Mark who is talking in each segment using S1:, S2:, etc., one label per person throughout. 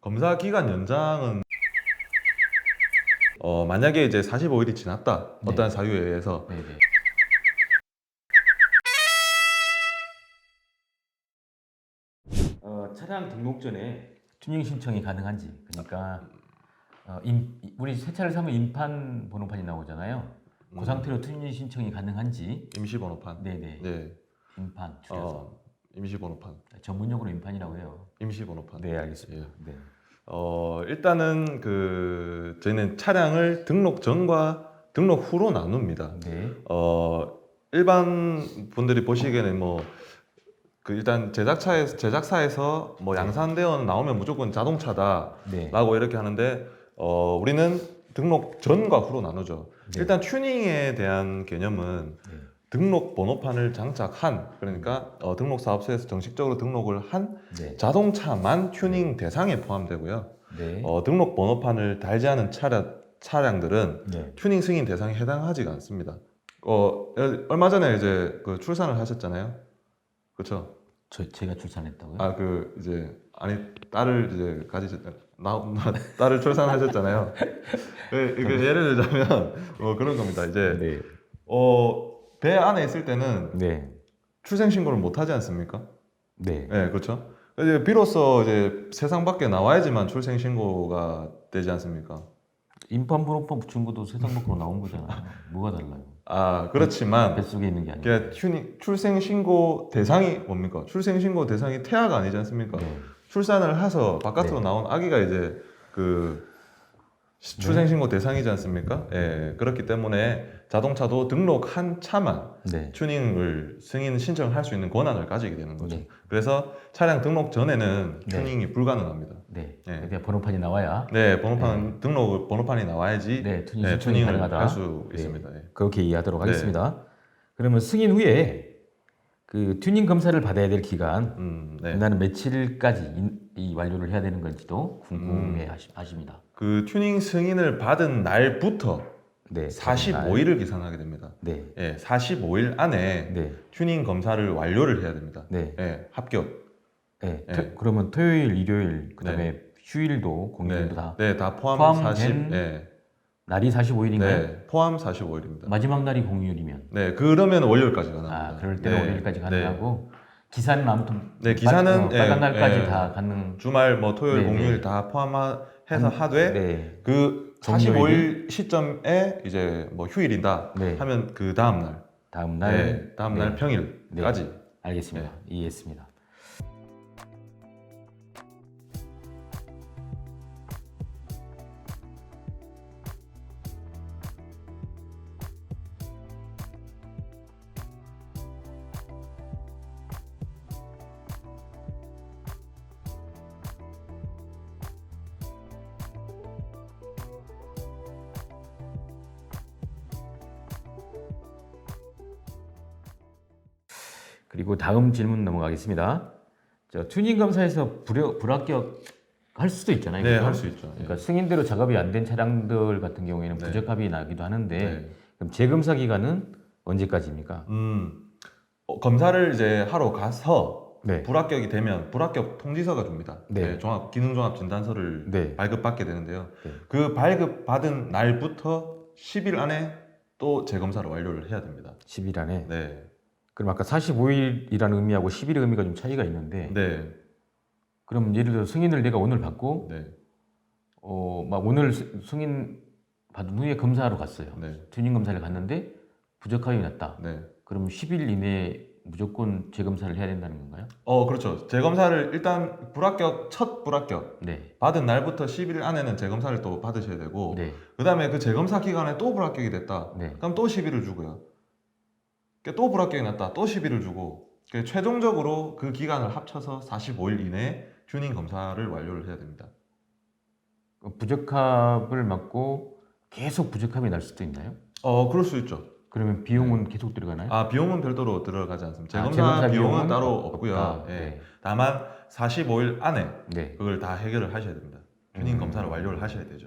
S1: 검사 기간 연장은 어, 만약에 이제 45일이 지났다.
S2: 네.
S1: 어떠한 사유에 의해서
S2: 네네. 어, 차량 등록 전에 튜닝 신청이 가능한지 그러니까 어, 임, 우리 새 차를 사면 임판 번호판이 나오잖아요. 그
S1: 음,
S2: 상태로 튜닝 신청이 가능한지
S1: 임시 번호판.
S2: 네네
S1: 네.
S2: 임판 줄여서
S1: 어, 임시 번호판.
S2: 전문용어로 임판이라고 해요.
S1: 임시 번호판.
S2: 네 알겠습니다. 네.
S1: 어, 일단은 그 저희는 차량을 등록 전과 등록 후로 나눕니다.
S2: 네.
S1: 어, 일반 분들이 보시기에는 뭐 그 일단 제작차에서 제작사에서 뭐
S2: 네.
S1: 양산대원 나오면 무조건 자동차다.
S2: 네.
S1: 라고 이렇게 하는데 어, 우리는 등록 전과 후로 나누죠.
S2: 네.
S1: 일단 튜닝에 대한 개념은
S2: 네.
S1: 등록 번호판을 장착한 그러니까 어, 등록 사업소에서 정식적으로 등록을 한
S2: 네.
S1: 자동차만 튜닝 대상에 포함되고요.
S2: 네.
S1: 어, 등록 번호판을 달지 않은 차량 차량들은
S2: 네.
S1: 튜닝 승인 대상에 해당하지가 않습니다. 어, 얼마 전에 이제 그 출산을 하셨잖아요. 그렇죠?
S2: 저 제가 출산했다고요?
S1: 아 그 이제 아니 딸을 이제 가지셨 나, 나 딸을 출산하셨잖아요. 그, 그 예를 들자면 어, 그런 겁니다. 이제
S2: 네.
S1: 어 배 안에 있을 때는
S2: 네.
S1: 출생 신고를 못 하지 않습니까?
S2: 네.
S1: 네, 그렇죠. 이제 비로소 이제 세상 밖에 나와야지만 출생 신고가 되지 않습니까?
S2: 임판 번호판 붙인 것도 세상 밖으로 나온 거잖아요. 뭐가 달라요?
S1: 아 그렇지만
S2: 뱃속에 있는 게
S1: 튜닝 출생 신고 대상이 뭡니까? 출생 신고 대상이 태아가 아니지 않습니까?
S2: 네.
S1: 출산을 해서 바깥으로
S2: 네.
S1: 나온 아기가 이제 그 시- 출생 신고 대상이지 않습니까? 예, 그렇기 때문에 자동차도 등록한 차만
S2: 네.
S1: 튜닝을 승인 신청을 할수 있는 권한을 가지게 되는 거죠.
S2: 네.
S1: 그래서 차량 등록 전에는
S2: 네.
S1: 튜닝이 불가능합니다.
S2: 네.
S1: 네.
S2: 그러니까 번호판이 나와야
S1: 네, 번호판 등록 번호판이 나와야지
S2: 네, 튜닝
S1: 네,
S2: 신청이
S1: 튜닝을
S2: 가능하다.
S1: 할 수
S2: 네.
S1: 있습니다. 예.
S2: 그렇게 이해하도록
S1: 네.
S2: 하겠습니다. 그러면 승인 후에 그 튜닝 검사를 받아야 될 기간
S1: 음, 네.
S2: 나는 며칠까지 인- 이 완료를 해야 되는 건지도 궁금해 하시, 하십니다.
S1: 그 튜닝 승인을 받은 날부터
S2: 네.
S1: 45일을 기산하게 됩니다.
S2: 네.
S1: 예, 45일 안에
S2: 네.
S1: 튜닝 검사를 완료를 해야 됩니다.
S2: 네.
S1: 예, 합격.
S2: 네.
S1: 네.
S2: 토- 그러면 토요일, 일요일, 그다음에 휴일도 공휴일도
S1: 네,
S2: 다
S1: 네, 다 포함
S2: 포함된
S1: 40. 네,
S2: 날이 45일인가요?
S1: 네, 포함 45일입니다.
S2: 마지막 날이 공휴일이면
S1: 네, 그러면 월요일까지 가능합니다.
S2: 아 그럴 때는
S1: 네,
S2: 월요일까지
S1: 네.
S2: 가능하고 기사는 아무튼
S1: 네, 기사는
S2: 빨, 어, 빨간
S1: 예,
S2: 날까지
S1: 예.
S2: 다 가능.
S1: 주말 뭐 토요일
S2: 네,
S1: 공휴일
S2: 네.
S1: 다 포함해서
S2: 한-
S1: 하되
S2: 네.
S1: 그
S2: 종료일이?
S1: 45일 시점에 이제 뭐 휴일이다
S2: 네.
S1: 하면 그 다음 날,
S2: 다음 날
S1: 네, 다음 날
S2: 네.
S1: 평일까지.
S2: 알겠습니다. 이해했습니다. 그리고 다음 질문 넘어가겠습니다. 저 튜닝 검사에서 불여, 불합격 할 수도 있잖아요.
S1: 네? 할 수 있죠. 예.
S2: 그러니까 승인대로 작업이 안 된 차량들 같은 경우에는
S1: 네.
S2: 부적합이 나기도 하는데
S1: 네.
S2: 그럼 재검사 기간은 언제까지입니까?
S1: 음, 어, 검사를 이제 하러 가서
S2: 네.
S1: 불합격이 되면 불합격 통지서가 줍니다.
S2: 네.
S1: 네, 종합 기능 종합 진단서를
S2: 네.
S1: 발급받게 되는데요.
S2: 네.
S1: 그 발급 받은 날부터 10일 안에 또 재검사를 완료를 해야 됩니다.
S2: 10일 안에.
S1: 네,
S2: 그럼 아까 45일이라는 의미하고 10일의 의미가 좀 차이가 있는데
S1: 네,
S2: 그럼 예를 들어 승인을 내가 오늘 받고
S1: 네,
S2: 어 막 오늘 스- 승인 받은 후에 검사하러 갔어요.
S1: 네,
S2: 튜닝 검사를 갔는데 부적합이 났다.
S1: 네.
S2: 그럼 10일 이내에 무조건 재검사를 해야 된다는 건가요?
S1: 어, 그렇죠. 재검사를 일단 불합격 첫 불합격
S2: 네.
S1: 받은 날부터 10일 안에는 재검사를 또 받으셔야 되고,
S2: 네.
S1: 그 다음에 그 재검사 기간에 또 불합격이 됐다.
S2: 네.
S1: 그럼 또 10일을 주고요. 그또 불합격이 났다. 또 10일을 주고 그 최종적으로 그 기간을 합쳐서 45일 이내에 튜닝 검사를 완료를 해야 됩니다.
S2: 그 부적합을 맞고 계속 부적합이 날 수도 있나요?
S1: 어, 그럴 수 있죠.
S2: 그러면 비용은 계속 들어가나요?
S1: 아, 비용은 별도로 들어가지 않습니다.
S2: 아,
S1: 재검사,
S2: 재검사
S1: 비용은,
S2: 비용은
S1: 따로
S2: 없-
S1: 없고요.
S2: 없다.
S1: 예.
S2: 네.
S1: 다만 45일 안에
S2: 네.
S1: 그걸 다 해결을 하셔야 됩니다. 튜닝
S2: 음.
S1: 검사를 완료를 하셔야 되죠.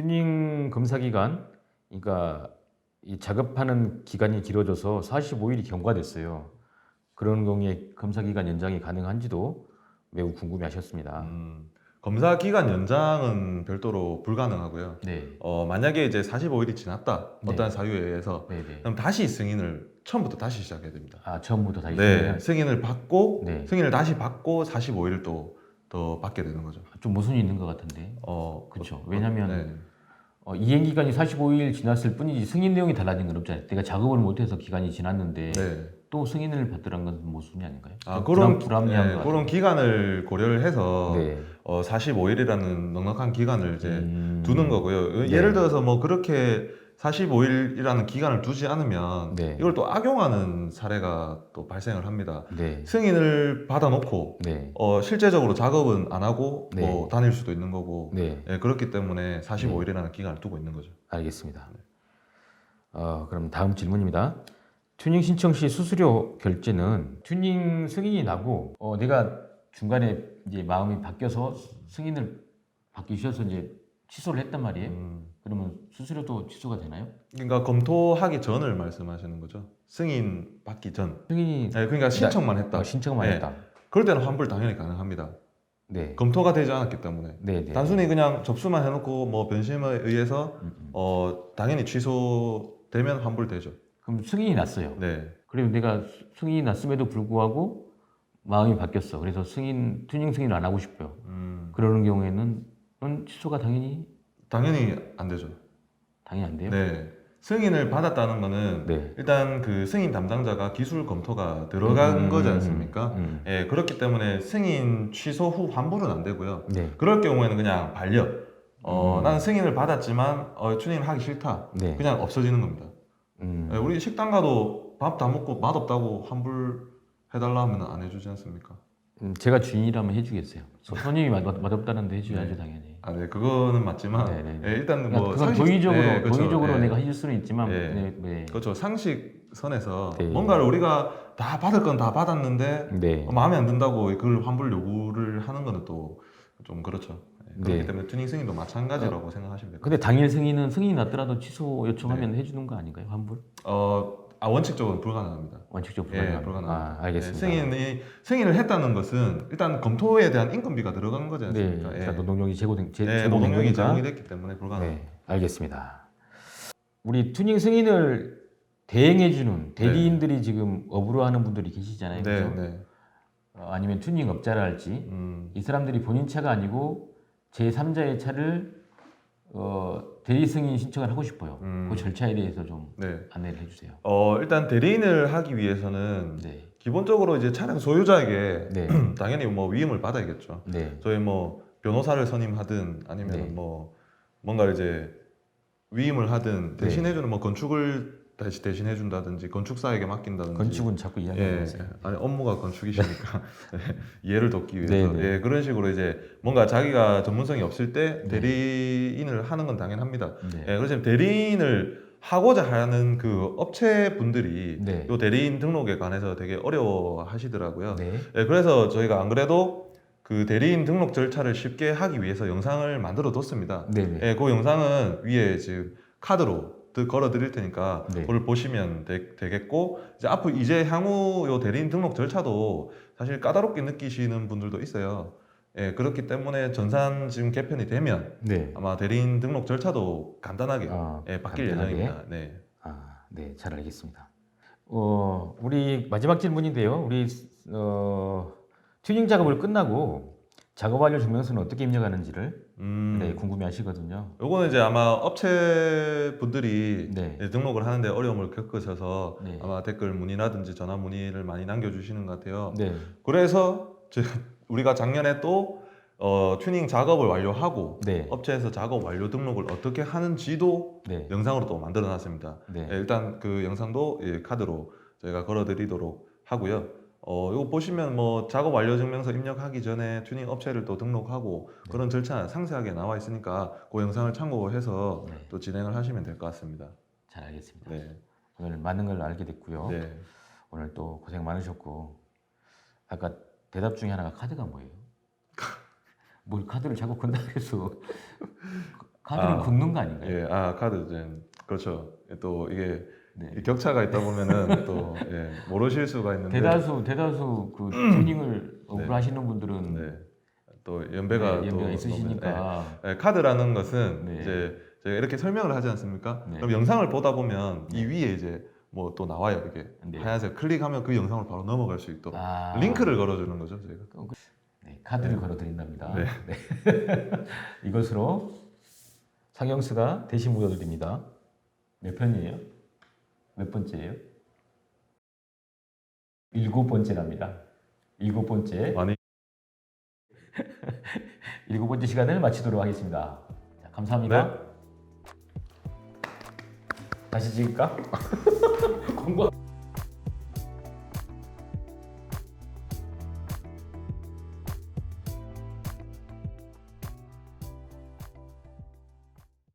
S2: 튜닝 검사 기간, 그러니까 이 작업하는 기간이 길어져서 45일이 경과됐어요. 그런 경우에 검사 기간 연장이 가능한지도 매우 궁금해하셨습니다.
S1: 음, 검사 기간 연장은 별도로 불가능하고요.
S2: 네,
S1: 어, 만약에 이제 45일이 지났다.
S2: 네.
S1: 어떠한 사유에 의해서
S2: 네, 네.
S1: 그럼 다시 승인을 처음부터 다시 시작해야 됩니다.
S2: 아 처음부터 다시
S1: 네? 승인을 받고
S2: 네.
S1: 승인을 다시 받고 45일을 또더 받게 되는 거죠.
S2: 좀 모순이 있는 것 같은데.
S1: 어,
S2: 그쵸.
S1: 어,
S2: 왜냐면
S1: 네.
S2: 어, 이행 기간이 45일 지났을 뿐이지 승인 내용이 달라진 건 없잖아요. 내가 작업을 못해서 기간이 지났는데
S1: 네.
S2: 또 승인을 받더란 건 모순이 아닌가요?
S1: 아,
S2: 좀
S1: 그런
S2: 불합, 불합리한
S1: 네,
S2: 것
S1: 그런 기간을 고려를 해서.
S2: 네.
S1: 어, 45일이라는 넉넉한 기간을 이제
S2: 음,
S1: 두는 거고요.
S2: 네.
S1: 예를 들어서 뭐 그렇게 45일이라는 기간을 두지 않으면
S2: 네.
S1: 이걸 또 악용하는 사례가 또 발생을 합니다.
S2: 네.
S1: 승인을 받아놓고
S2: 네.
S1: 어, 실제적으로 작업은 안 하고
S2: 네.
S1: 뭐 다닐 수도 있는 거고
S2: 네.
S1: 예, 그렇기 때문에 45일이라는 기간을 두고 있는 거죠.
S2: 알겠습니다. 어, 그럼 다음 질문입니다. 튜닝 신청 시 수수료 결제는 튜닝 승인이 나고 어, 내가 중간에 이제 마음이 바뀌어서 승인을 받기 싫어서 이제 취소를 했단 말이에요.
S1: 음,
S2: 그러면 수수료도 취소가 되나요?
S1: 그러니까 검토하기 전을 말씀하시는 거죠. 승인 받기 전.
S2: 승인이
S1: 예, 그러니까 신청만 했다.
S2: 어, 신청만
S1: 네.
S2: 했다.
S1: 그럴 때는 환불 당연히 가능합니다.
S2: 네.
S1: 검토가 되지 않았기 때문에.
S2: 네, 네.
S1: 단순히 그냥 접수만 해놓고 뭐 변심에 의해서
S2: 음, 음.
S1: 어 당연히 취소되면 환불되죠.
S2: 그럼 승인이 났어요.
S1: 네.
S2: 그리고 내가 수- 승인이 났음에도 불구하고 마음이 바뀌었어. 그래서 승인 튜닝 승인을 안 하고 싶어요.
S1: 음,
S2: 그러는 경우에는 은 취소가 당연히
S1: 당연히 안 되죠.
S2: 당연히 안 돼요.
S1: 네. 승인을 받았다는 거는
S2: 네.
S1: 일단 그 승인 담당자가 기술 검토가 들어간
S2: 음,
S1: 거지
S2: 음,
S1: 않습니까?
S2: 음.
S1: 예, 그렇기 때문에 승인 취소 후 환불은 안 되고요.
S2: 네.
S1: 그럴 경우에는 그냥 반려. 어,
S2: 음.
S1: 나는 승인을 받았지만 어, 튜닝을 하기 싫다.
S2: 네.
S1: 그냥 없어지는 겁니다.
S2: 음.
S1: 예, 우리 식당 가도 밥 다 먹고 맛없다고 환불 해달라 하면 안 해주지 않습니까?
S2: 음, 제가 주인이라면 해주겠어요. 소- 손님이 맛, 맛없다는데 해줘야죠
S1: 네.
S2: 당연히.
S1: 아, 네, 그거는 맞지만
S2: 네, 네, 네.
S1: 예, 일단
S2: 그러니까
S1: 뭐
S2: 그건
S1: 상식-
S2: 도의적으로
S1: 네, 그렇죠.
S2: 도의적으로
S1: 예.
S2: 내가 해줄 수는 있지만
S1: 예.
S2: 네, 네.
S1: 그렇죠. 상식 선에서
S2: 네.
S1: 뭔가를 우리가 다 받을 건 다 받았는데
S2: 네.
S1: 어, 마음에 안 든다고 그걸 환불 요구를 하는 거는 또 좀 그렇죠. 예, 그렇기
S2: 네.
S1: 때문에 튜닝 승인도 마찬가지라고 생각하시면 돼요.
S2: 근데 당일 승인은 승인이 났더라도 취소 요청하면 해주는 거 아닌가요? 환불?
S1: 어, 아, 원칙적으로 불가능합니다.
S2: 원칙적으로
S1: 예,
S2: 불가능합니다.
S1: 불가능합니다.
S2: 아, 알겠습니다.
S1: 예, 승인이 승인을 했다는 것은 일단 검토에 대한 인건비가 들어간 거지
S2: 네,
S1: 않습니까?
S2: 그러니까
S1: 예.
S2: 노동력이 제고된 제,
S1: 네,
S2: 제공된
S1: 노동력이
S2: 거니까.
S1: 제공이 됐기 때문에 불가능.
S2: 네, 알겠습니다. 우리 튜닝 승인을 대행해주는 대리인들이 지금 업으로 하는 분들이 계시잖아요.
S1: 네,
S2: 그죠?
S1: 네.
S2: 어, 아니면 튜닝 업자라 할지
S1: 음,
S2: 이 사람들이 본인 차가 아니고 제 3자의 차를 어, 대리 승인 신청을 하고 싶어요.
S1: 음.
S2: 그 절차에 대해서 좀
S1: 네.
S2: 안내를 해주세요.
S1: 어, 일단 대리인을 하기 위해서는
S2: 네,
S1: 기본적으로 이제 차량 소유자에게
S2: 네,
S1: 당연히 뭐 위임을 받아야겠죠.
S2: 네,
S1: 저희 뭐 변호사를 선임하든 아니면
S2: 네.
S1: 뭐 뭔가 이제 위임을 하든
S2: 네.
S1: 대신해주는 뭐 건축을 다시 대신해 준다든지 건축사에게 맡긴다든지
S2: 건축은 자꾸
S1: 예,
S2: 이야기하면서요.
S1: 아니 업무가 건축이시니까 이해를 돕기 위해서
S2: 네, 네.
S1: 예, 그런 식으로 이제 뭔가 자기가 전문성이 없을 때
S2: 네.
S1: 대리인을 하는 건 당연합니다.
S2: 네,
S1: 예, 그래서 대리인을 하고자 하는 그 업체 분들이
S2: 네,
S1: 요 대리인 등록에 관해서 되게 어려워 하시더라고요.
S2: 네,
S1: 예, 그래서 저희가 안 그래도 그 대리인 등록 절차를 쉽게 하기 위해서 영상을 만들어 뒀습니다.
S2: 네, 네.
S1: 예, 그 영상은 위에 지금 카드로 드- 걸어 드릴 테니까
S2: 네.
S1: 그걸 보시면 되, 겠고 이제 앞으로 이제 향후 요 대리인 등록 절차도 사실 까다롭게 느끼시는 분들도 있어요. 예, 그렇기 때문에 전산 지금 개편이 되면
S2: 네.
S1: 아마 대리인 등록 절차도 간단하게
S2: 아,
S1: 예, 바뀔
S2: 간단하게?
S1: 예정입니다. 네.
S2: 아, 네, 잘 알겠습니다. 어, 우리 마지막 질문인데요. 우리 어, 튜닝 작업을 끝나고 작업 완료 증명서는 어떻게 입력하는지를
S1: 음.
S2: 네, 궁금해 하시거든요.
S1: 요거는 이제 아마 업체 분들이
S2: 네,
S1: 예, 등록을 하는데 어려움을 겪으셔서
S2: 네.
S1: 아마 댓글 문의라든지 전화 문의를 많이 남겨주시는 것 같아요.
S2: 네,
S1: 그래서 저- 우리가 작년에 또 어, 튜닝 작업을 완료하고
S2: 네,
S1: 업체에서 작업 완료 등록을 어떻게 하는지도
S2: 네,
S1: 영상으로 또 만들어 놨습니다.
S2: 네,
S1: 예, 일단 그 영상도 예, 카드로 저희가 걸어드리도록 하고요. 어, 이거 보시면 뭐 작업 완료 증명서 입력하기 전에 튜닝 업체를 또 등록하고
S2: 네.
S1: 그런 절차 상세하게 나와 있으니까 그 영상을 참고해서
S2: 네.
S1: 또 진행을 하시면 될 것 같습니다.
S2: 잘 알겠습니다.
S1: 네.
S2: 오늘 많은 걸 알게 됐고요.
S1: 네.
S2: 오늘 또 고생 많으셨고 아까 대답 중에 하나가 카드가 뭐예요? 뭘 카드를 자꾸 건다 해서 카드는
S1: 아,
S2: 긁는 거 아닌가요?
S1: 예, 아 카드 이제 그렇죠. 또 이게
S2: 네.
S1: 이 격차가 있다 보면은 또 예, 모르실 수가 있는데
S2: 대다수 대다수 그 튜닝을 공부하시는 분들은
S1: 네. 또 연배가
S2: 네,
S1: 또
S2: 연배가 있으시니까
S1: 예, 카드라는 것은
S2: 네.
S1: 이제 제가 이렇게 설명을 하지 않습니까?
S2: 네.
S1: 그럼 영상을 보다 보면 이 위에 이제 뭐 또 나와요 이게
S2: 네.
S1: 하얀색 클릭하면 그 영상을 바로 넘어갈 수 있도록
S2: 아.
S1: 링크를 걸어주는 거죠 저희가.
S2: 네, 카드를 걸어 드린답니다.
S1: 네.
S2: 이것으로 상영수가 대신 묻어드립니다. 몇 편이에요? 몇 번째예요? 일곱 번째랍니다. 일곱 번째.
S1: 많이
S2: 일곱 번째 시간을 마치도록 하겠습니다. 자, 감사합니다.
S1: 네.
S2: 다시 찍을까? 광고.